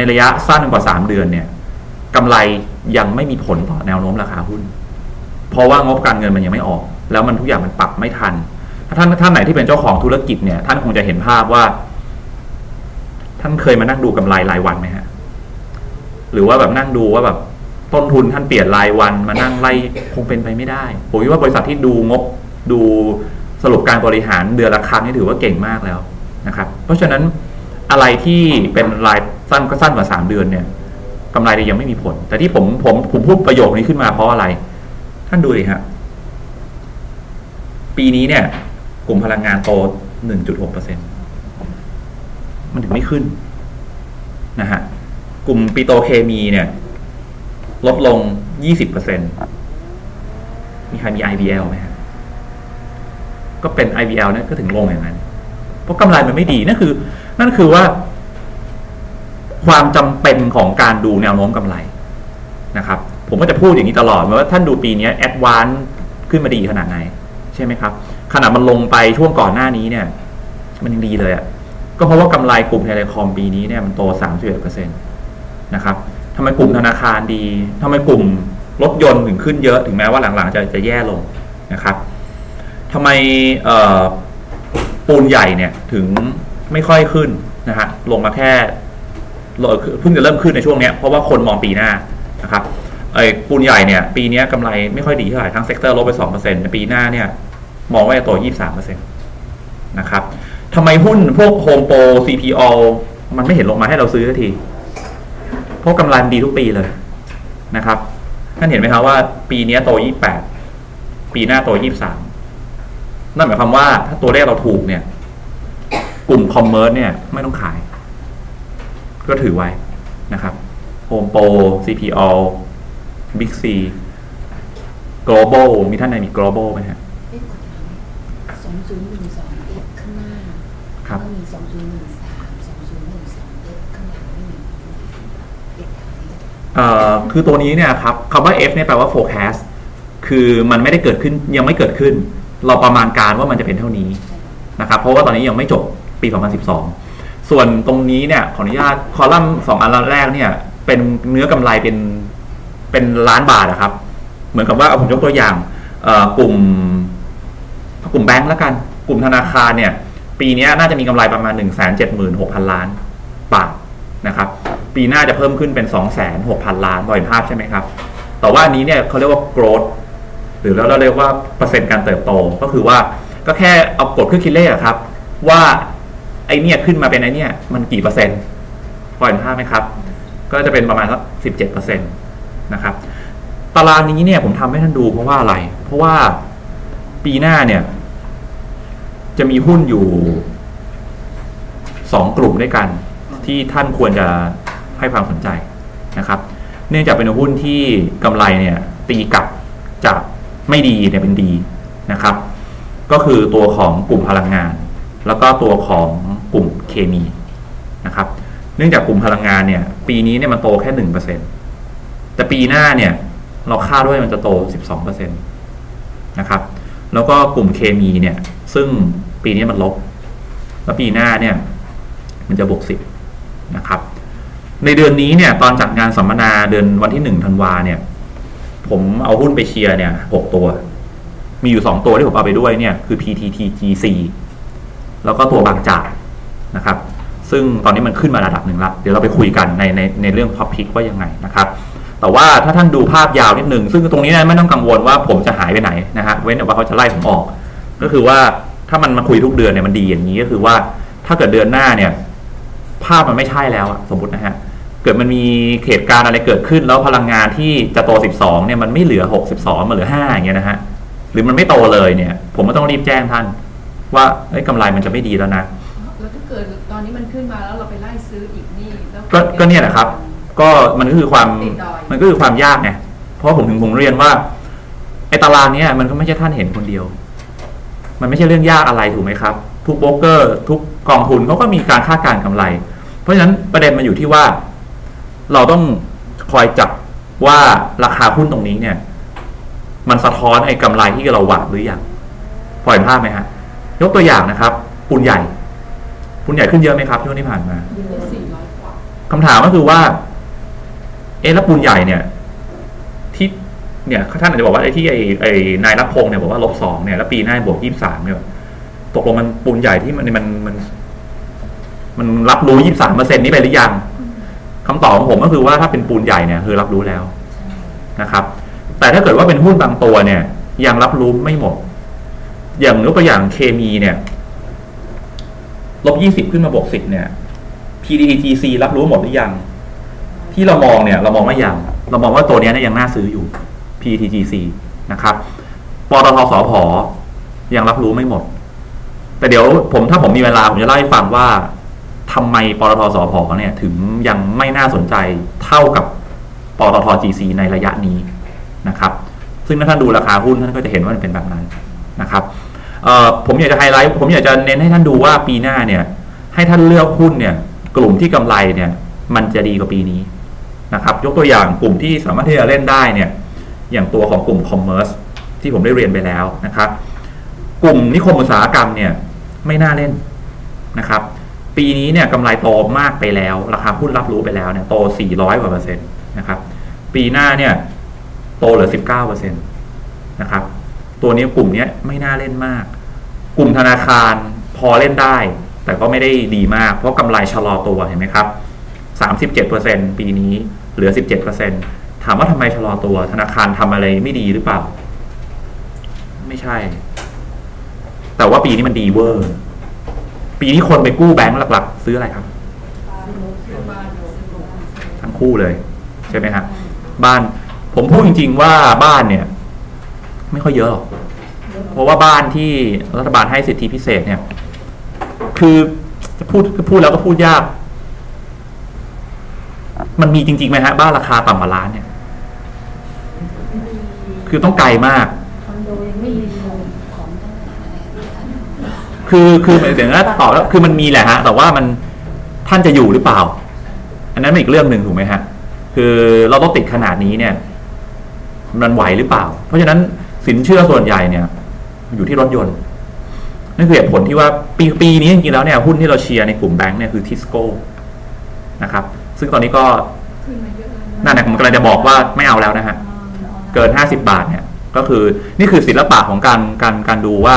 ในระยะสั้นกว่าสามเดือนเนี่ยกำไรยังไม่มีผลต่อแนวโน้มราคาหุ้น เพราะว่างบการเงินมันยังไม่ออก แล้วมันทุกอย่างมันปรับไม่ทัน ถ้าท่านท่านไหนที่เป็นเจ้าของธุรกิจเนี่ยท่านคงจะเห็นภาพว่า ท่านเคยมานั่งดูกำไรรายวันไหมฮะ หรือว่าแบบนั่งดูว่าแบบต้นทุนท่านเปลี่ยนรายวันมานั่งไล่คงเป็นไปไม่ได้ ผมคิดว่าบริษัทที่ดูงบดูสรุปการบริหารเดือนละครั้งนี่ถือว่าเก่งมากแล้วนะครับ เพราะฉะนั้น อะไรที่เป็นรายสั้นก็สั้นกว่าสามเดือนเนี่ยกำไรยังไม่มีผล แต่ที่ผมผมผมพูดประโยคนี้ขึ้นมาเพราะอะไร ท่านดูดิฮะปีนี้เนี่ย กลุ่มพลังงานโต 1.6เปอร์เซ็นมันถึงไม่ขึ้นนะฮะกลุ่มปิโตเคมีเนี่ย ลดลง 20เปอร์เซ็นมีใครมี IBL ไหมฮะก็เป็น IBL เนี่ยก็ถึงลงอย่างนั้น ราะกำไรมันไม่ดีนั่นคือ นั่นคือว่า ความจำเป็นของการดูแนวโน้มกำไรนะครับ ผมก็จะพูดอย่างนี้ตลอดว่าท่านดูปีนี้แอดวานขึ้นมาดีขนาดไหน ใช่ไหมครับขนาดมันลงไปช่วงก่อนหน้านี้เนี่ย มันยังดีเลยอะ่ะก็เพราะว่ากำไรกลุ่มเทเลคอมปีนี้เนี่ยมันโต31%นะครับทำไมกลุ่มธนาคารดีทำไมกลุ่มรถยนต์ถึงขึ้นเยอะถึงแม้ว่าหลังๆ จะจะแย่ลงนะครับทำไม ปูนใหญ่เนี่ยถึงไม่ค่อยขึ้นนะฮะลงมาแค่เพิ่งจะเริ่มขึ้นในช่วงนี้เพราะว่าคนมองปีหน้านะครับไอ้ปูนใหญ่เนี่ยปีนี้กำไรไม่ค่อยดีเท่าไหร่ทั้งเซกเตอร์ลบไปสองเปอร์เซ็นต์ในปีหน้าเนี่ยมองว่าจะโตยี่สามเปอร์เซ็นต์นะครับทำไมหุ้นพวกโฮมโปร CPO มันไม่เห็นลงมาให้เราซื้อที เพราะกำไรดีทุกปีเลยนะครับท่านเห็นไหมครับว่าปีนี้โตยี่แปดปีหน้าโตยี่สาม นั่นหมายความว่าถ้าตัวเลขเราถูกเนี่ย กลุ่มคอมเมอร์สเนี่ยไม่ต้องขาย ก็ถือไว้นะครับ Home Pro CPO Big C Global มีท่านไหนมี Global ไหมฮะเอ๊ะขอถามสองศูนย์หนึ่งสองเอฟข้างหน้าครับก็มีสองศูนย์หนึ่งสามสองศูนย์หนึ่งสองเอฟข้างหลังไม่มีเอฟเอ่อคือตัวนี้เนี่ยครับคำว่า F เนี่ยแปลว่า forecast คือมันไม่ได้เกิดขึ้นยังไม่เกิดขึ้น เราประมาณการว่ามันจะเป็นเท่านี้นะครับ เพราะว่าตอนนี้ยังไม่จบปี 2012 ส่วนตรงนี้เนี่ยขออนุญาตคอลัมน์สองอันแรกเนี่ยเป็นเนื้อกำไรเป็นเป็นล้านบาทนะครับ เหมือนกับว่าเอาผมยกตัวอย่างกลุ่มกลุ่มแบงก์แล้วกัน กลุ่มธนาคารเนี่ย ปีนี้น่าจะมีกำไรประมาณ 1 7 6 0 0 0 ล้านบาทนะครับ ปีหน้าจะเพิ่มขึ้นเป็น 2 6 0 0 0ล้านโดยภาพใช่ไหมครับ แต่ว่าอันนี้เนี่ยเขาเรียกว่า growth หรือแล้วเราเรียกว่าเปอร์เซ็นต์การเติบโต ก็คือว่าก็แค่เอากดเครื่องคิดเลขอะครับ ว่าไอเนี่ยขึ้นมาเป็นไอเนี่ยมันกี่เปอร์เซ็นต์พอเห็นภาพไหมครับ ก็จะเป็นประมาณสักสิบเจ็ดเปอร์เซ็นต์นะครับ ตารางนี้เนี่ยผมทำให้ท่านดูเพราะว่าอะไร เพราะว่าปีหน้าเนี่ย จะมีหุ้นอยู่สองกลุ่มด้วยกัน ที่ท่านควรจะให้ความสนใจนะครับ เนื่องจากเป็นหุ้นที่กำไรเนี่ย ตีกลับจาก ไม่ดีเนี่ยเป็นดีนะครับ ก็คือตัวของกลุ่มพลังงาน แล้วก็ตัวของกลุ่มเคมีนะครับ เนื่องจากกลุ่มพลังงานเนี่ยปีนี้เนี่ยมันโตแค่หนึ่งเปอร์เซ็นแต่ปีหน้าเนี่ยเราคาดว่ามันจะโตสิบสองเปอร์เซ็นตนะครับแล้วก็กลุ่มเคมีเนี่ย ซึ่งปีนี้มันลบ แล้วปีหน้าเนี่ย มันจะบวกสิบนะครับ ในเดือนนี้เนี่ย ตอนจัดงานสัมมนาเดือนวันที่หนึ่งธันวาเนี่ย ผมเอาหุ้นไปเชียร์เนี่ยหกตัว มีอยู่สองตัวที่ผมเอาไปด้วยเนี่ยคือ PTTGC แล้วก็ตัวบางจากนะครับ ซึ่งตอนนี้มันขึ้นมาระดับหนึ่งละเดี๋ยวเราไปคุยกันในในในเรื่องท็อปพิกว่ายังไงนะครับ แต่ว่าถ้าท่านดูภาพยาวนิดหนึ่งซึ่งตรงนี้นะไม่ต้องกังวลว่าผมจะหายไปไหนนะฮะเว้นแต่ว่าเขาจะไล่ผมออก ก็คือว่าถ้ามันมาคุยทุกเดือนเนี่ยมันดีอย่างนี้ก็คือว่าถ้าเกิดเดือนหน้าเนี่ย ภาพมันไม่ใช่แล้วอะสมมตินะฮะ เกิดมันมีเหตุการณ์อะไรเกิดขึ้น แล้วพลังงานที่จะโต 12 เนี่ยมันไม่เหลือ 62 มันเหลือ 5 อย่างเงี้ยนะฮะ หรือมันไม่โตเลยเนี่ย ผมก็ต้องรีบแจ้งท่าน ว่าเอ้ยกำไรมันจะไม่ดีแล้วนะ แล้วถ้าเกิดตอนนี้มันขึ้นมาแล้วเราไปไล่ซื้ออีกนี่แล้วก็ก็เนี่ยแหละครับ ก็มันก็คือความติดดอยมันก็คือความยากไงเพราะผมถึงผมเรียนว่าไอ้ตารางเนี้ยมันก็ไม่ใช่ท่านเห็นคนเดียว มันไม่ใช่เรื่องยากอะไรถูกไหมครับ ทุกโบรกเกอร์ ทุกกองทุนเขาก็มีการคาดการณ์กำไร เพราะฉะนั้นประเด็นมันอยู่ที่ว่า เราต้องคอยจับว่าราคาหุ้นตรงนี้เนี่ย มันสะท้อนไอ้กำไรที่เราหวังหรือยังพอเห็นภาพไหมฮะยกตัวอย่างนะครับ ปูนใหญ่ ปูนใหญ่ขึ้นเยอะไหมครับช่วงที่ผ่านมาอยู่ที่สี่ร้อยกว่าคำถามก็คือว่า เอะแล้วปูนใหญ่เนี่ย ที่เนี่ยท่านอาจจะบอกว่าไอ้ที่ไอ้ไอ้นายรักพงษ์เนี่ยบอกว่าลบสองเนี่ยแล้วปีหน้าบวกยี่สามเนี่ยตกลงมันปูนใหญ่ที่มันมันมัน มันรับรู้ยี่สามเปอร์เซ็นต์นี้ไปหรือยัง คำตอบของผมก็คือว่าถ้าเป็นปูนใหญ่เนี่ยคือรับรู้แล้วนะครับ แต่ถ้าเกิดว่าเป็นหุ้นบางตัวเนี่ย ยังรับรู้ไม่หมด อย่างยกตัวอย่างเคมีเนี่ยลบยี่สิบขึ้นมาบวกสิบเนี่ย PDTC รับรู้หมดหรือยัง ที่เรามองเนี่ย เรามองว่ายัง เรามองว่าตัวเนี้ยเนี่ยยังน่าซื้ออยู่ PTGC นะครับปตทสพยังรับรู้ไม่หมด แต่เดี๋ยวผมถ้าผมมีเวลาผมจะเล่าให้ฟังว่า ทำไมปตทสพเนี่ยถึงยังไม่น่าสนใจเท่ากับปตท GC ในระยะนี้นะครับ ซึ่งถ้าท่านดูราคาหุ้นท่านก็จะเห็นว่ามันเป็นแบบนั้นนะครับผมอยากจะไฮไลท์ผมอยากจะเน้นให้ท่านดูว่าปีหน้าเนี่ยให้ท่านเลือกหุ้นเนี่ยกลุ่มที่กำไรเนี่ยมันจะดีกว่าปีนี้นะครับ ยกตัวอย่างกลุ่มที่สามารถที่จะเล่นได้เนี่ยอย่างตัวของกลุ่มคอมเมอร์สที่ผมได้เรียนไปแล้วนะครับ กลุ่มนิคมอุตสาหกรรมเนี่ยไม่น่าเล่นนะครับ ปีนี้เนี่ยกำไรโตมากไปแล้ว ราคาหุ้นรับรู้ไปแล้วเนี่ยโต 400กว่าเปอร์เซ็นต์นะครับ ปีหน้าเนี่ยโตเหลือ 19เปอร์เซ็นต์นะครับ ตัวนี้กลุ่มนี้ไม่น่าเล่นมาก กลุ่มธนาคารพอเล่นได้ แต่ก็ไม่ได้ดีมาก เพราะกำไรชะลอตัวเห็นไหมครับ 37%ปีนี้เหลือ 17%ถามว่าทำไมชะลอตัว ธนาคารทำอะไรไม่ดีหรือเปล่า ไม่ใช่ แต่ว่าปีนี้มันดีเวอร์ ปีนี้คนไปกู้แบงก์หลัก ๆ ซื้ออะไรครับ ทั้งคู่เลย ใช่ไหมฮะบ้าน ผมพูดจริง ๆ ว่าบ้านเนี่ย ไม่ค่อยเยอะหรอกเพราะว่าบ้านที่รัฐบาลให้สิทธิพิเศษเนี่ย คือจะพูดพูดแล้วก็พูดยาก มันมีจริงๆไหมฮะ บ้านราคาต่ำกว่าล้านเนี่ย คือต้องไกลมากคอนโดยังไม่มีโรงของตั้งแต่ คือคือหมายถึงว่าตอบแล้วคือมันมีแหละฮะ แต่ว่ามันท่านจะอยู่หรือเปล่า อันนั้นเป็นอีกเรื่องหนึ่งถูกไหมฮะ คือเราต้องติดขนาดนี้เนี่ย มันไหวหรือเปล่า เพราะฉะนั้นสินเชื่อส่วนใหญ่เนี่ย อยู่ที่รถยนต์นั่นคือเหตุผลที่ว่าปีปีนี้จริงๆแล้วเนี่ยหุ้นที่เราเชียร์ในกลุ่มแบงค์เนี่ยคือทิสโก้นะครับ ซึ่งตอนนี้ก็ขึ้นมาเยอะแล้วนั่นแหละผมกำลังจะบอกว่าไม่เอาแล้วนะฮะ เกินห้าสิบาทเนี่ย ก็คือนี่คือศิลปะของการการการดูว่า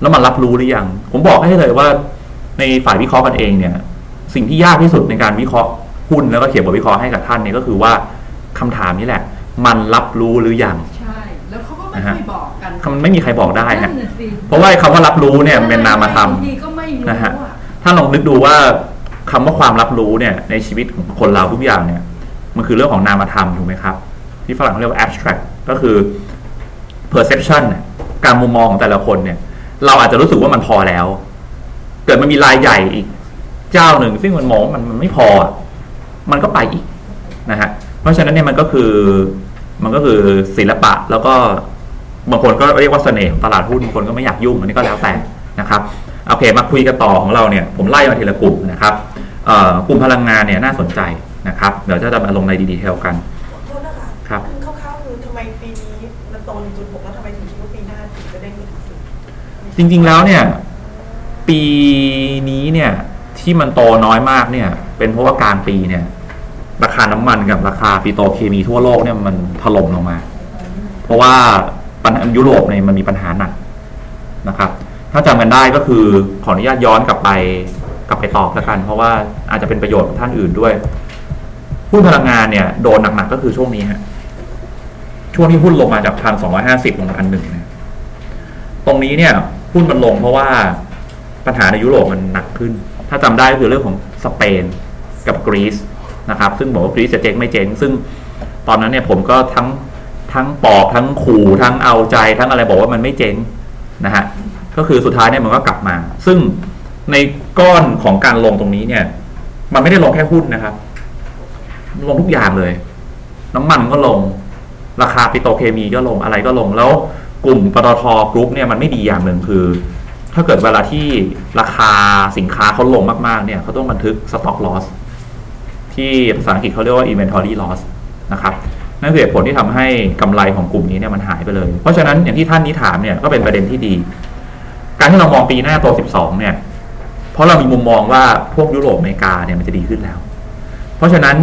แล้วมันรับรู้หรือยัง ผมบอกให้เลยว่าในฝ่ายวิเคราะห์กันเองเนี่ย สิ่งที่ยากที่สุดในการวิเคราะห์หุ้นแล้วก็เขียนบทวิเคราะห์ให้กับท่านเนี่ยก็คือว่าคำถามนี้แหละ มันรับรู้หรือยังใช่แล้วเขาก็ไม่ค่อยบอกกันมันไม่มีใครบอกได้ฮะนั่นน่ะสิเพราะว่าไอ้คำว่ารับรู้เนี่ยมันเป็นนามธรรมบางทีก็ไม่รู้นะฮะอะถ้าลองนึกดูว่าคำว่าความรับรู้เนี่ยในชีวิตของคนเราทุกอย่างเนี่ย มันคือเรื่องของนามธรรมถูกไหมครับ ที่ฝรั่งเขาเรียกว่า abstract ก็คือ perception เนี่ยการมุมมองของแต่ละคนเนี่ย เราอาจจะรู้สึกว่ามันพอแล้ว เกิดมันมีรายใหญ่อีก เจ้าหนึ่ง ซึ่งมันมองว่ามันมันไม่พอ มันก็ไปอีกนะฮะเพราะฉะนั้นเนี่ยมันก็คือมันก็คือศิลปะแล้วก็บางคนก็เรียกว่าเสน่ห์ของตลาดหุ้นบางคนก็ไม่อยากยุ่งอันนี้ก็แล้วแต่นะครับโอเค มาคุยกันต่อของเราเนี่ยผมไล่มาทีละกลุ่มนะครับกลุ่มพลังงานเนี่ยน่าสนใจนะครับ เดี๋ยวจะมาลงในดีเทลกันครับ จริงๆแล้วเนี่ย ปีนี้เนี่ย ที่มันโตน้อยมากเนี่ย เป็นเพราะว่ากลางปีเนี่ย ราคาน้ำมันกับราคาปิโตรเคมีทั่วโลกเนี่ยมันถล่มลงมา เพราะว่าปัญหายุโรปเนี่ยมันมีปัญหาหนักนะครับ ถ้าจำกันได้ก็คือขออนุญาตย้อนกลับไปกลับไปตอบแล้วกัน เพราะว่าอาจจะเป็นประโยชน์กับท่านอื่นด้วยหุ้นพลังงานเนี่ยโดนหนักๆก็คือช่วงนี้ฮะช่วงที่หุ้นลงมาจากพันสองร้อยห้าสิบลงมาพันหนึ่งเนี่ยตรงนี้เนี่ย หุ้นมันลงเพราะว่าปัญหาในยุโรปมันหนักขึ้น ถ้าจำได้ก็คือเรื่องของสเปนกับกรีซนะครับ ซึ่งบอกว่ากรีซจะเจ๊งไม่เจ๊ง ซึ่งตอนนั้นเนี่ยผมก็ทั้งทั้งปอบทั้งขู่ทั้งเอาใจทั้งอะไรบอกว่ามันไม่เจ๊งนะฮะ ก็คือสุดท้ายเนี่ยมันก็กลับมา ซึ่งในก้อนของการลงตรงนี้เนี่ย มันไม่ได้ลงแค่หุ้นนะครับ ลงทุกอย่างเลย น้ำมันก็ลง ราคาปิโตรเคมีก็ลงอะไรก็ลงแล้ว กลุ่มปตทกรุ๊ปเนี่ยมันไม่ดีอย่างหนึ่งคือ ถ้าเกิดเวลาที่ราคาสินค้าเขาลงมากๆเนี่ยเขาต้องบันทึก stock loss ที่ภาษาอังกฤษเขาเรียกว่า inventory loss นะครับนั่นคือเหตุผลที่ทำให้กำไรของกลุ่มนี้เนี่ยมันหายไปเลย เพราะฉะนั้นอย่างที่ท่านนี้ถามเนี่ยก็เป็นประเด็นที่ดี การที่เรามองปีหน้าตัว 12 เนี่ย เพราะเรามีมุมมองว่าพวกยุโรปอเมริกาเนี่ยมันจะดีขึ้นแล้ว เพราะฉะนั้น